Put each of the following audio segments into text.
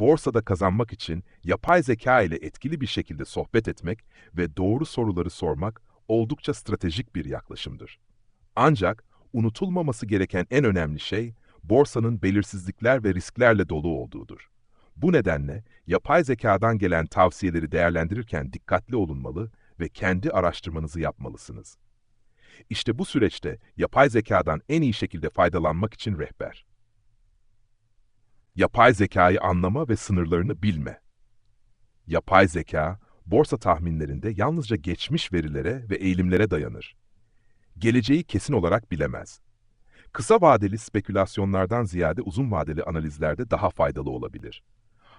borsada kazanmak için yapay zeka ile etkili bir şekilde sohbet etmek ve doğru soruları sormak oldukça stratejik bir yaklaşımdır. Ancak unutulmaması gereken en önemli şey borsanın belirsizlikler ve risklerle dolu olduğudur. Bu nedenle yapay zekadan gelen tavsiyeleri değerlendirirken dikkatli olunmalı ve kendi araştırmanızı yapmalısınız. İşte bu süreçte yapay zekadan en iyi şekilde faydalanmak için rehber. Yapay zekayı anlama ve sınırlarını bilme. Yapay zeka, borsa tahminlerinde yalnızca geçmiş verilere ve eğilimlere dayanır. Geleceği kesin olarak bilemez. Kısa vadeli spekülasyonlardan ziyade uzun vadeli analizlerde daha faydalı olabilir.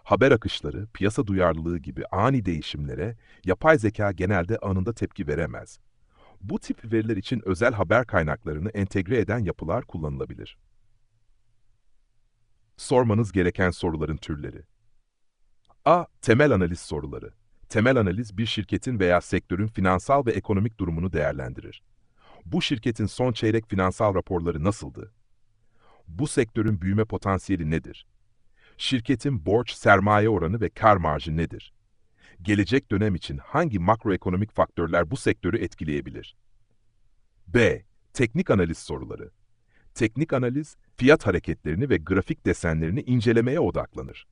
Haber akışları, piyasa duyarlılığı gibi ani değişimlere yapay zeka genelde anında tepki veremez. Bu tip veriler için özel haber kaynaklarını entegre eden yapılar kullanılabilir. Sormanız gereken soruların türleri. A. Temel analiz soruları. Temel analiz bir şirketin veya sektörün finansal ve ekonomik durumunu değerlendirir. Bu şirketin son çeyrek finansal raporları nasıldı? Bu sektörün büyüme potansiyeli nedir? Şirketin borç, sermaye oranı ve kar marjı nedir? Gelecek dönem için hangi makroekonomik faktörler bu sektörü etkileyebilir? B. Teknik analiz soruları. Teknik analiz, fiyat hareketlerini ve grafik desenlerini incelemeye odaklanır.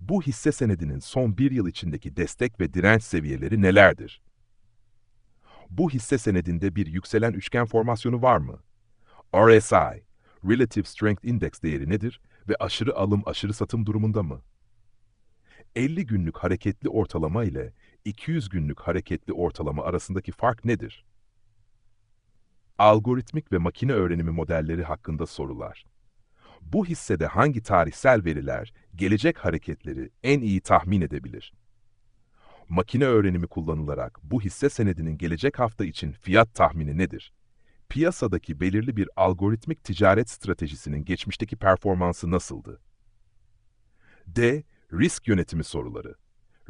Bu hisse senedinin son bir yıl içindeki destek ve direnç seviyeleri nelerdir? Bu hisse senedinde bir yükselen üçgen formasyonu var mı? RSI, Relative Strength Index değeri nedir ve aşırı alım aşırı satım durumunda mı? 50 günlük hareketli ortalama ile 200 günlük hareketli ortalama arasındaki fark nedir? Algoritmik ve makine öğrenimi modelleri hakkında sorular. Bu hissede hangi tarihsel veriler gelecek hareketleri en iyi tahmin edebilir? Makine öğrenimi kullanılarak bu hisse senedinin gelecek hafta için fiyat tahmini nedir? Piyasadaki belirli bir algoritmik ticaret stratejisinin geçmişteki performansı nasıldı? D. Risk yönetimi soruları.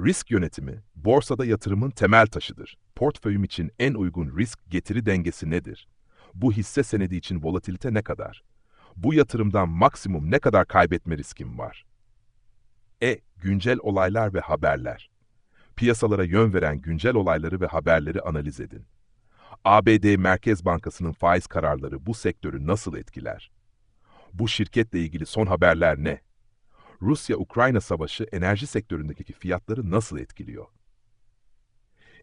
Risk yönetimi, borsada yatırımın temel taşıdır. Portföyüm için en uygun risk-getiri dengesi nedir? Bu hisse senedi için volatilite ne kadar? Bu yatırımdan maksimum ne kadar kaybetme riskim var? E. Güncel olaylar ve haberler. Piyasalara yön veren güncel olayları ve haberleri analiz edin. ABD Merkez Bankası'nın faiz kararları bu sektörü nasıl etkiler? Bu şirketle ilgili son haberler ne? Rusya-Ukrayna savaşı enerji sektöründeki fiyatları nasıl etkiliyor?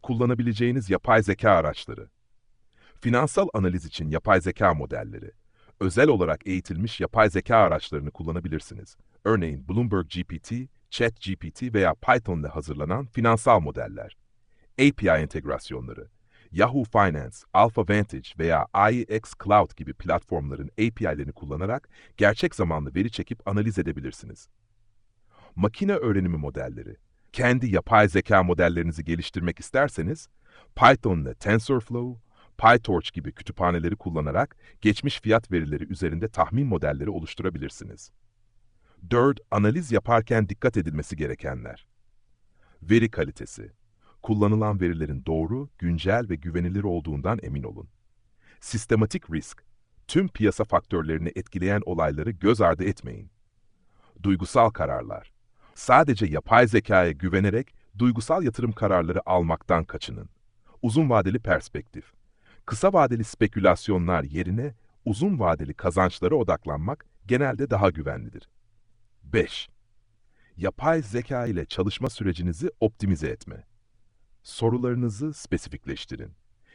Kullanabileceğiniz yapay zeka araçları. Finansal analiz için yapay zeka modelleri. Özel olarak eğitilmiş yapay zeka araçlarını kullanabilirsiniz. Örneğin Bloomberg GPT, ChatGPT veya Python ile hazırlanan finansal modeller. API entegrasyonları. Yahoo Finance, Alpha Vantage veya IEX Cloud gibi platformların API'lerini kullanarak gerçek zamanlı veri çekip analiz edebilirsiniz. Makine öğrenimi modelleri. Kendi yapay zeka modellerinizi geliştirmek isterseniz, Python ile TensorFlow, PyTorch gibi kütüphaneleri kullanarak geçmiş fiyat verileri üzerinde tahmin modelleri oluşturabilirsiniz. 4. Analiz yaparken dikkat edilmesi gerekenler. Veri kalitesi. Kullanılan verilerin doğru, güncel ve güvenilir olduğundan emin olun. Sistematik risk. Tüm piyasa faktörlerini etkileyen olayları göz ardı etmeyin. Duygusal kararlar. Sadece yapay zekaya güvenerek duygusal yatırım kararları almaktan kaçının. Uzun vadeli perspektif. Kısa vadeli spekülasyonlar yerine uzun vadeli kazançlara odaklanmak genelde daha güvenlidir. 5. Yapay zeka ile çalışma sürecinizi optimize etme. Sorularınızı spesifikleştirin.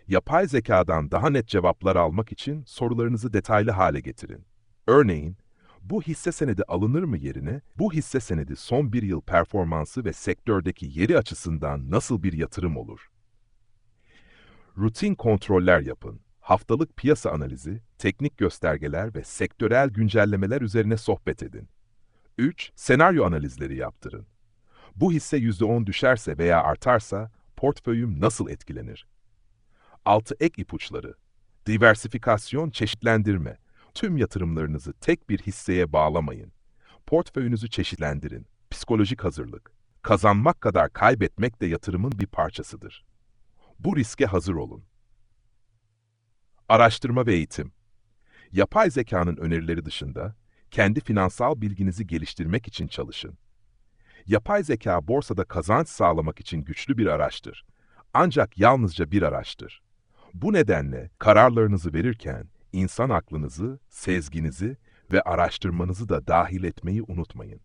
Yapay zekadan daha net cevaplar almak için sorularınızı detaylı hale getirin. Örneğin, bu hisse senedi alınır mı yerine, bu hisse senedi son bir yıl performansı ve sektördeki yeri açısından nasıl bir yatırım olur? Rutin kontroller yapın. Haftalık piyasa analizi, teknik göstergeler ve sektörel güncellemeler üzerine sohbet edin. 3. Senaryo analizleri yaptırın. Bu hisse %10 düşerse veya artarsa portföyüm nasıl etkilenir? 6. Ek ipuçları. Diversifikasyon, çeşitlendirme. Tüm yatırımlarınızı tek bir hisseye bağlamayın. Portföyünüzü çeşitlendirin. Psikolojik hazırlık. Kazanmak kadar kaybetmek de yatırımın bir parçasıdır. Bu riske hazır olun. Araştırma ve eğitim. Yapay zekanın önerileri dışında kendi finansal bilginizi geliştirmek için çalışın. Yapay zeka borsada kazanç sağlamak için güçlü bir araçtır. Ancak yalnızca bir araçtır. Bu nedenle kararlarınızı verirken insan aklınızı, sezginizi ve araştırmanızı da dahil etmeyi unutmayın.